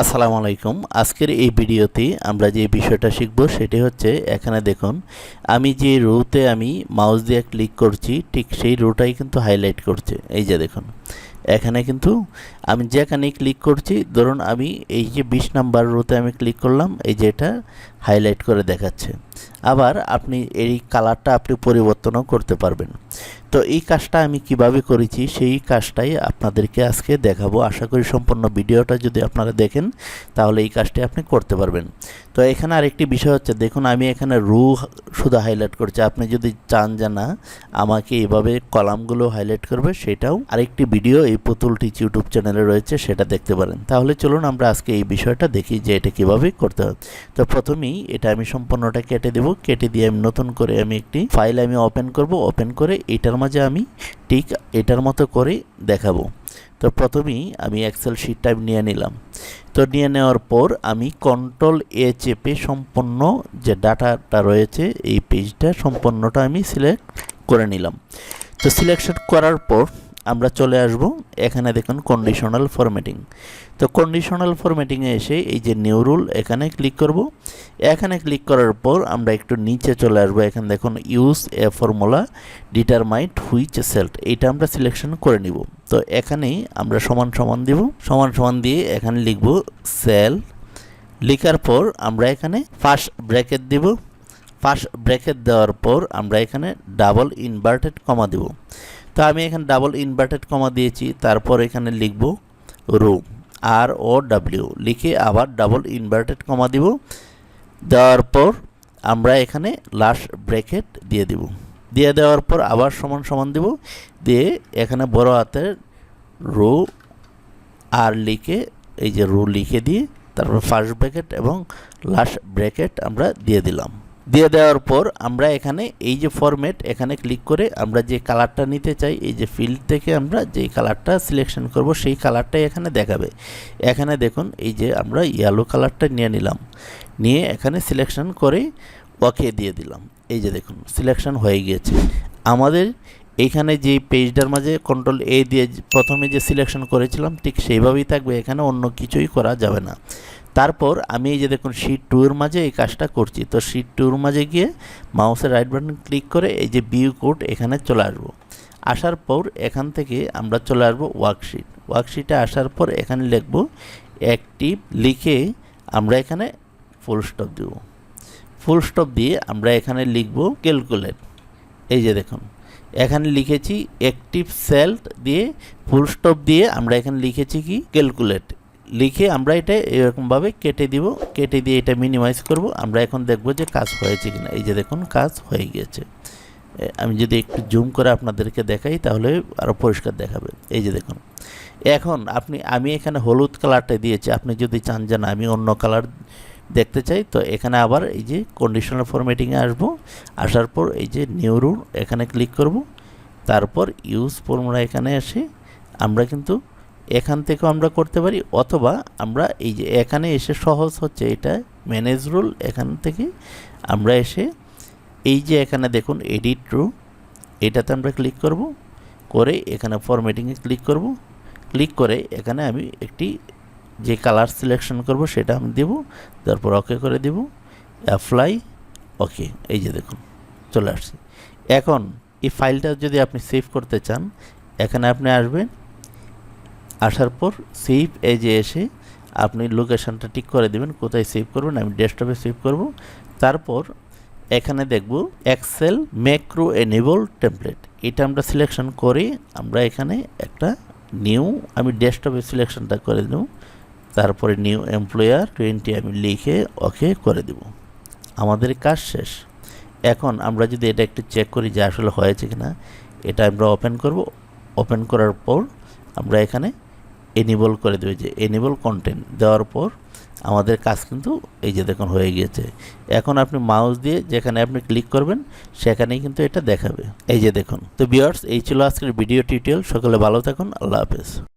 আসসালামু আলাইকুম। আজকের এই ভিডিওতে আমরা যে বিষয়টা শিখব সেটি হচ্ছে, এখানে দেখুন, আমি যে রোতে আমি মাউস দিয়ে ক্লিক করছি, ঠিক সেই রোটাই কিন্তু হাইলাইট করছে। এই যে দেখুন, এখানে কিন্তু আমি যেখানে ক্লিক করছি, ধরুন আমি এই যে বিশ নাম্বার রোতে আমি ক্লিক করলাম, এই যে এটা হাইলাইট করে দেখাচ্ছে। আবার আপনি এই কালারটা আপনি পরিবর্তনও করতে পারবেন। তো এই কাজটা আমি কীভাবে করেছি, সেই কাজটাই আপনাদেরকে আজকে দেখাবো। আশা করি সম্পূর্ণ ভিডিওটা যদি আপনারা দেখেন, তাহলে এই কাজটি আপনি করতে পারবেন। তো এখানে আরেকটি বিষয় হচ্ছে, দেখুন আমি এখানে রু শুধু হাইলাইট করছি। আপনি যদি চান যে না, আমাকে এভাবে কলামগুলো হাইলাইট করবে, সেটাও আরেকটি ভিডিও এই পুতুল টিচ ইউটিউব চ্যানেলে রয়েছে, সেটা দেখতে পারেন। তাহলে চলুন আমরা আজকে এই বিষয়টা দেখি যে এটা কীভাবে করতে হবে তো প্রথমেই এটা আমি সম্পূর্ণটা কেটে দেব, কেটে দিয়ে আমি নতুন করে আমি একটি ফাইল আমি ওপেন করব ওপেন করে এটার মাঝে আমি ঠিক এটার মতো করে দেখাবো। তো প্রথমেই আমি এক্সেল শিটটা নিয়ে নিলাম। তো নিয়ে নেওয়ার পর আমি কন্ট্রোল এ চেপে সম্পূর্ণ যে ডাটাটা রয়েছে, এই পেজটা সম্পূর্ণটা আমি সিলেক্ট করে নিলাম। তো সিলেকশন করার পর আমরা চলে আসব এখানে দেখুন কন্ডিশনাল ফরম্যাটিং তো কন্ডিশনাল ফরম্যাটিংয়ে এসে এই যে নিউ রুল এখানে ক্লিক করব। এখানে ক্লিক করার পর আমরা একটু নিচে চলে আসব। এখানে দেখুন use a formula determine which cells এইটা আমরা সিলেকশন করে নিব। তো এখানেই আমরা সমান সমান দিব। সমান সমান দিয়ে এখানে লিখব সেল লিখার পর আমরা এখানে ফার্স্ট ব্র্যাকেট দিব। ফার্স্ট ব্র্যাকেট দেওয়ার পর আমরা এখানে ডাবল ইনভার্টেড কমা দেব। তো আমি এখানে ডাবল ইনভার্টেড কমা দিয়েছি, তারপর এখানে লিখব রো আর ও ডাব্লিউ লিখে আবার ডাবল ইনভার্টেড কমা দিব, দেওয়ার পর আমরা এখানে লাস্ট ব্র্যাকেট দিয়ে দিব। দিয়ে দেওয়ার পর আবার সমান সমান দিব, দিয়ে এখানে বড় হাতের রো আর লিখে, এই যে রো লিখে দিয়ে তারপর ফার্স্ট ব্র্যাকেট এবং লাস্ট ব্র্যাকেট আমরা দিয়ে দিলাম। দিয়ে দেওয়ার পর আমরা এখানে এই যে ফরম্যাট এখানে ক্লিক করে আমরা যে কালারটা নিতে চাই, এই যে ফিল্ড থেকে আমরা যেই কালারটা সিলেকশন করব, সেই কালারটাই এখানে দেখাবে। এখানে দেখুন, এই যে আমরা ইয়েলো কালারটা নিয়ে নিলাম। নিয়ে এখানে সিলেকশন করে ওকে দিয়ে দিলাম। এই যে দেখুন সিলেকশন হয়ে গিয়েছে। আমাদের এইখানে যে পেজটার মাঝে কন্ট্রোল এ দিয়ে প্রথমে যে সিলেকশন করেছিলাম, ঠিক সেইভাবেই থাকবে। এখানে অন্য কিছুই করা যাবে না। তারপর আমি এই যে দেখুন শিট টুর মাঝে এই কাজটা করছি, তো শিট টুর মাঝে গিয়ে মাউসের রাইট বাটন ক্লিক করে এই যে বিউ কোড এখানে চলে আসব। আসার পর এখান থেকে আমরা চলে আসব ওয়ার্কশিট ওয়ার্কশিটে আসার পর এখানে লিখব অ্যাক্টিভ লিখে আমরা এখানে ফুল স্টপ দেব। ফুল স্টপ দিয়ে আমরা এখানে লিখব ক্যালকুলেট এই যে দেখুন, এখানে লিখেছি অ্যাক্টিভ সেল্ট দিয়ে ফুল স্টপ দিয়ে আমরা এখানে লিখেছি কি? ক্যালকুলেট লিখে আমরা এটা এরকমভাবে কেটে দিব, কেটে দিয়ে এটা মিনিমাইজ করব। আমরা এখন দেখব যে কাজ হয়েছে কিনা। এই যে দেখুন, কাজ হয়ে গিয়েছে আমি যদি একটু জুম করে আপনাদেরকে দেখাই, তাহলে আরও পরিষ্কার দেখাবে। এই যে দেখুন। এখন আপনি, আমি এখানে হলুদ কালারটা দিয়েছি। আপনি যদি চান যে আমি অন্য কালার দেখতে চাই, তো এখানে আবার এই যে কন্ডিশনাল ফরম্যাটিংয়ে আসব। আসার পর এই যে নিউ এখানে ক্লিক করব। তারপর ইউজ ফর্মুলা এখানে এসে আমরা কিন্তু এখান থেকেও আমরা করতে পারি, অথবা আমরা এই যে এখানে এসে সহজ হচ্ছে এটা ম্যানেজ রুল এখান থেকে আমরা এসে এই যে এখানে দেখুন এডিট রু এটাতে আমরা ক্লিক করব, করে এখানে ফরম্যাটিংয়ে ক্লিক করব ক্লিক করে এখানে আমি একটি যে কালার সিলেকশন করব সেটা আমি দেব, তারপর ওকে করে দেব অ্যাপ্লাই ওকে এই যে দেখুন, চলে আসছে। এখন এই ফাইলটা যদি আপনি সেভ করতে চান, এখানে আপনি আসবেন আসার পর সেভ এজে এসে আপনি লোকেশানটা ঠিক করে দেবেন, কোথায় সেভ করবেন, আমি ডেস্কটপে সেভ করব। তারপর এখানে দেখব এক্সেল ম্যাক্রো এনেবল টেমপ্লেট এটা আমরা সিলেকশন করে আমরা এখানে একটা নিউ আমি ডেস্কটপে সিলেকশনটা করে দেব। তারপরে নিউ এমপ্লয়ার টোয়েন্টি আমি লিখে ওকে করে দেব। আমাদের কাজ শেষ। এখন আমরা যদি এটা একটু চেক করি যে আসলে হয়েছে কিনা, এটা আমরা ওপেন করব। ওপেন করার পর আমরা এখানে এনেবল করে দেবে যে এনেবল কন্টেন্ট দেওয়ার পর আমাদের কাজ কিন্তু এই যে দেখুন হয়ে গিয়েছে। এখন আপনি মাউস দিয়ে যেখানে আপনি ক্লিক করবেন, সেখানেই কিন্তু এটা দেখাবে। এই যে দেখুন। তো বিয়ার্স এই ছিল আজকের ভিডিও টিউটোরিয়াল সকলে ভালো থাকুন। আল্লাহ হাফেজ।